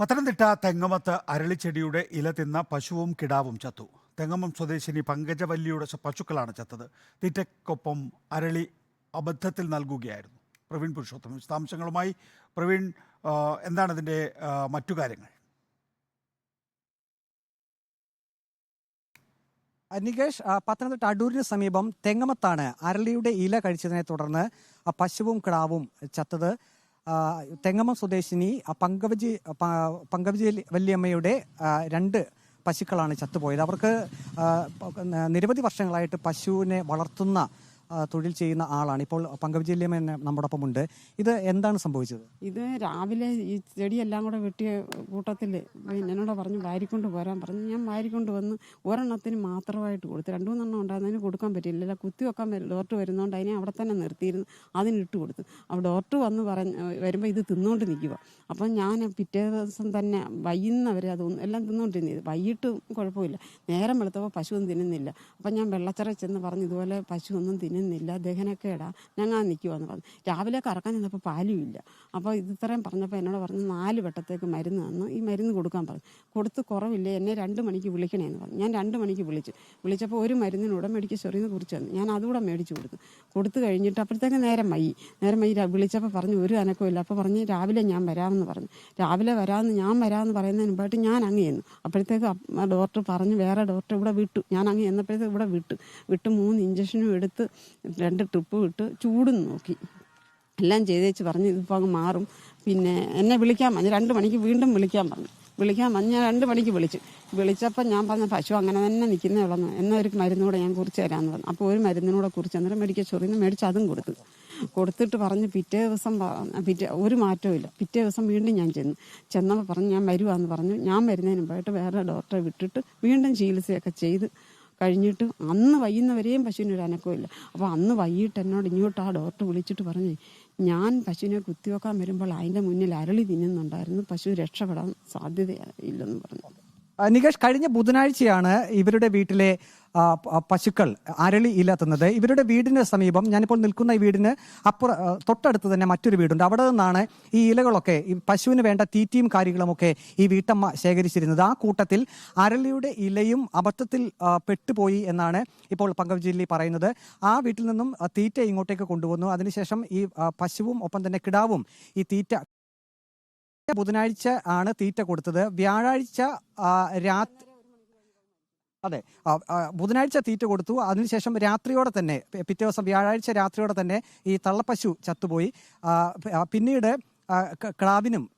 പത്തനംതിട്ട തെങ്ങമത്ത് അരളിച്ചെടിയുടെ ഇല തിന്ന പശുവും കിടാവും ചത്തു. തെങ്ങമം സ്വദേശിനി പങ്കജവല്ലിയുടെ പശുക്കളാണ് ചത്തത്. തീറ്റയ്ക്കൊപ്പം അരളി അബദ്ധത്തിൽ നൽകുകയായിരുന്നു. പ്രവീൺ പുരുഷോത്തമൻ വിശദാംശങ്ങളുമായി. പ്രവീൺ എന്താണ് ഇതിന്റെ മറ്റു കാര്യങ്ങൾ? നികേഷ് പത്തനംതിട്ട അടൂരിന് സമീപം തെങ്ങമത്താണ് അരളിയുടെ ഇല കഴിച്ചതിനെ തുടർന്ന് പശുവും കിടാവും ചത്തത്. തെങ്ങമം സ്വദേശിനി പങ്കവജി പങ്കവജി വല്യമ്മയുടെ രണ്ട് പശുക്കളാണ് ചത്തുപോയത്. അവർക്ക് നിരവധി വർഷങ്ങളായിട്ട് പശുവിനെ വളർത്തുന്ന തൊഴിൽ ചെയ്യുന്ന ആളാണ്. ഇപ്പോൾ പങ്കവജി നമ്മുടെ നമ്മോടൊപ്പം ഉണ്ട് ഇത് എന്താണ് സംഭവിച്ചത്? ഇത് രാവിലെ ഈ ചെടിയെല്ലാം കൂടെ വെട്ടിയ കൂട്ടത്തിൽ എന്നോട് പറഞ്ഞു വാരിക്കൊണ്ട് പോരാൻ പറഞ്ഞു. ഞാൻ വാരിക്കൊണ്ട് വന്ന് ഒരെണ്ണത്തിന് മാത്രമായിട്ട് കൊടുത്തു. രണ്ടു മൂന്നെണ്ണം ഉണ്ടാകുന്നതിന് കൊടുക്കാൻ പറ്റില്ല കുത്തി വെക്കാൻ ഡോർട്ട് വരുന്നോണ്ട് അതിനെ അവിടെ തന്നെ നിർത്തിയിരുന്നു. അതിനിട്ട് കൊടുത്തു. അപ്പോൾ ഡോർട്ട് വന്ന് പറഞ്ഞ് വരുമ്പോൾ ഇത് തിന്നുകൊണ്ട് നിൽക്കുക അപ്പം ഞാൻ പിറ്റേ ദിവസം തന്നെ വൈകുന്നവരെ അത് എല്ലാം തിന്നുകൊണ്ടിരുന്നത് വൈകിട്ട് കുഴപ്പമില്ല. നേരം വെളുത്തപ്പോൾ പശു ഒന്നും തിന്നുന്നില്ല. അപ്പം ഞാൻ വെള്ളച്ചറ ചെന്ന് പറഞ്ഞു ഇതുപോലെ പശു ഒന്നും തിന്നുന്നില്ല ദഹനക്കേടാ. ഞങ്ങൾ നിൽക്കുവാന്ന് പറഞ്ഞു. രാവിലെ കറക്കാൻ ചെന്നപ്പോൾ ഇല്ല അപ്പോൾ ഇത് ഇത്രയും പറഞ്ഞപ്പോൾ എന്നോട് പറഞ്ഞു നാല് വട്ടത്തേക്ക് മരുന്ന് തന്നു. ഈ മരുന്ന് കൊടുക്കാൻ പറഞ്ഞു. കൊടുത്ത് കുറവില്ല? എന്നെ രണ്ട് മണിക്ക് വിളിക്കണേന്ന് പറഞ്ഞു. ഞാൻ രണ്ട് മണിക്ക് വിളിച്ചു. വിളിച്ചപ്പോൾ ഒരു മരുന്നിനൂടെ മെഡിക്കൽ സ്റ്റോറിൽ കുറിച്ച് തന്നു. ഞാൻ അതുകൂടെ മേടിച്ചു കൊടുത്തു. കൊടുത്തു കഴിഞ്ഞിട്ട് അപ്പോഴത്തേക്ക് നേരം മൈ നേരം മൈ വിളിച്ചപ്പോൾ പറഞ്ഞു ഒരു അനക്കമില്ല അപ്പോൾ പറഞ്ഞ് രാവിലെ ഞാൻ വരാമെന്ന് പറഞ്ഞു. രാവിലെ വരാമെന്ന് ഞാൻ വരാമെന്ന് പറയുന്നതിന് മുമ്പായിട്ട് ഞാൻ അങ്ങ് ചെന്നു. അപ്പോഴത്തേക്ക് ഡോക്ടർ പറഞ്ഞു വേറെ ഡോക്ടർ ഇവിടെ വിട്ടു. ഞാൻ അങ്ങ് ചെന്നപ്പോഴത്തേക്ക് ഇവിടെ വിട്ടു. വിട്ട് മൂന്ന് ഇഞ്ചക്ഷനും എടുത്ത് രണ്ട് ട്രിപ്പ് വിട്ട് ചൂടും നോക്കി. എല്ലാം ചെയ്തേച്ച് പറഞ്ഞു ഇതിപ്പോൾ അങ്ങ് മാറും. പിന്നെ എന്നെ വിളിക്കാൻ പറഞ്ഞു. രണ്ട് മണിക്ക് വീണ്ടും വിളിക്കാൻ പറഞ്ഞു. വിളിക്കാൻ പറഞ്ഞു. ഞാൻ രണ്ട് മണിക്ക് വിളിച്ചു. വിളിച്ചപ്പോൾ ഞാൻ പറഞ്ഞ പശു അങ്ങനെ തന്നെ നിൽക്കുന്നേ ഉള്ളൂ. എന്നാൽ ഒരു മരുന്നൂടെ ഞാൻ കുറിച്ച് തരാമെന്ന് പറഞ്ഞു. അപ്പോൾ ഒരു മരുന്നിനൂടെ കുറിച്ച് അന്നേരം സ്റ്റോറിൽ നിന്ന് മേടിച്ച് അതും കൊടുത്തു. കൊടുത്തിട്ട് പറഞ്ഞ് പിറ്റേ ദിവസം പിറ്റേ ഒരു മാറ്റവും പിറ്റേ ദിവസം വീണ്ടും ഞാൻ ചെന്നു. ചെന്നപ്പോൾ പറഞ്ഞു ഞാൻ വരുവാന്ന് പറഞ്ഞു. ഞാൻ വരുന്നതിന് മുമ്പായിട്ട് വേറെ ഡോക്ടറെ വിട്ടിട്ട് വീണ്ടും ചികിത്സയൊക്കെ ചെയ്ത് കഴിഞ്ഞിട്ട് അന്ന് വൈകുന്നവരെയും പശുവിന് ഒരു അനക്കമില്ല അപ്പോൾ അന്ന് വൈകിട്ട് എന്നോട് ഇങ്ങോട്ട് ആ ഡോക്ടർ വിളിച്ചിട്ട് പറഞ്ഞു ഞാൻ പശുവിനെ കുത്തിവെക്കാൻ വരുമ്പോൾ അതിന്റെ മുന്നിൽ അരളി തിന്നുന്നുണ്ടായിരുന്നു. പശു രക്ഷപ്പെടാൻ സാധ്യതയില്ലെന്ന് പറഞ്ഞു. നികേഷ് കഴിഞ്ഞ ബുധനാഴ്ചയാണ് ഇവരുടെ വീട്ടിലെ പശുക്കൾ അരളി ഇല തിന്നത് ഇവരുടെ വീടിന് സമീപം ഞാനിപ്പോൾ നിൽക്കുന്ന ഈ വീടിന് അപ്പുറ തൊട്ടടുത്ത് തന്നെ മറ്റൊരു വീടുണ്ട്. അവിടെ നിന്നാണ് ഈ ഇലകളൊക്കെ ഈ പശുവിന് വേണ്ട തീറ്റയും കാര്യങ്ങളുമൊക്കെ ഈ വീട്ടമ്മ ശേഖരിച്ചിരുന്നത്. ആ കൂട്ടത്തിൽ അരളിയുടെ ഇലയും അബദ്ധത്തിൽ പെട്ടുപോയി എന്നാണ് ഇപ്പോൾ പങ്കജ് ജില്ലി പറയുന്നത്. ആ വീട്ടിൽ നിന്നും തീറ്റ ഇങ്ങോട്ടേക്ക് കൊണ്ടുവന്നു. അതിനുശേഷം ഈ പശുവും ഒപ്പം തന്നെ കിടാവും ഈ തീറ്റ ബുധനാഴ്ച ആണ് തീറ്റ കൊടുത്തത്. വ്യാഴാഴ്ച രാത്രി അതെ. ബുധനാഴ്ച തീറ്റ കൊടുത്തു. അതിനുശേഷം രാത്രിയോടെ തന്നെ പിറ്റേ ദിവസം വ്യാഴാഴ്ച രാത്രിയോടെ തന്നെ ഈ തള്ളപ്പശു ചത്തുപോയി. പിന്നീട് ആ, ക- കിടാവിനും ആ, ക- ആ,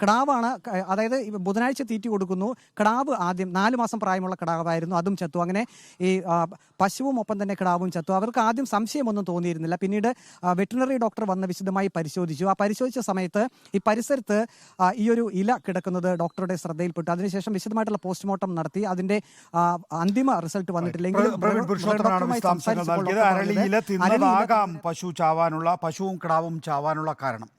കിടാവാണ് അതായത് ബുധനാഴ്ച തീറ്റി കൊടുക്കുന്നു. കിടാവ് ആദ്യം നാല് മാസം പ്രായമുള്ള കിടാവായിരുന്നു അതും ചത്തു. അങ്ങനെ ഈ പശുവും ഒപ്പം തന്നെ കിടാവും ചത്തു. അവർക്ക് ആദ്യം സംശയമൊന്നും തോന്നിയിരുന്നില്ല. പിന്നീട് വെറ്റിനറി ഡോക്ടർ വന്ന് വിശദമായി പരിശോധിച്ചു. ആ പരിശോധിച്ച സമയത്ത് ഈ പരിസരത്ത് ഈ ഒരു ഇല കിടക്കുന്നത് ഡോക്ടറുടെ ശ്രദ്ധയിൽപ്പെട്ടു. അതിനുശേഷം വിശദമായിട്ടുള്ള പോസ്റ്റ്മോർട്ടം നടത്തി. അതിന്റെ അന്തിമ റിസൾട്ട് വന്നിട്ടില്ലെങ്കിൽ പശു ചാവാനുള്ള പശുവും കിടാവും ചാവാനുള്ള കാരണം.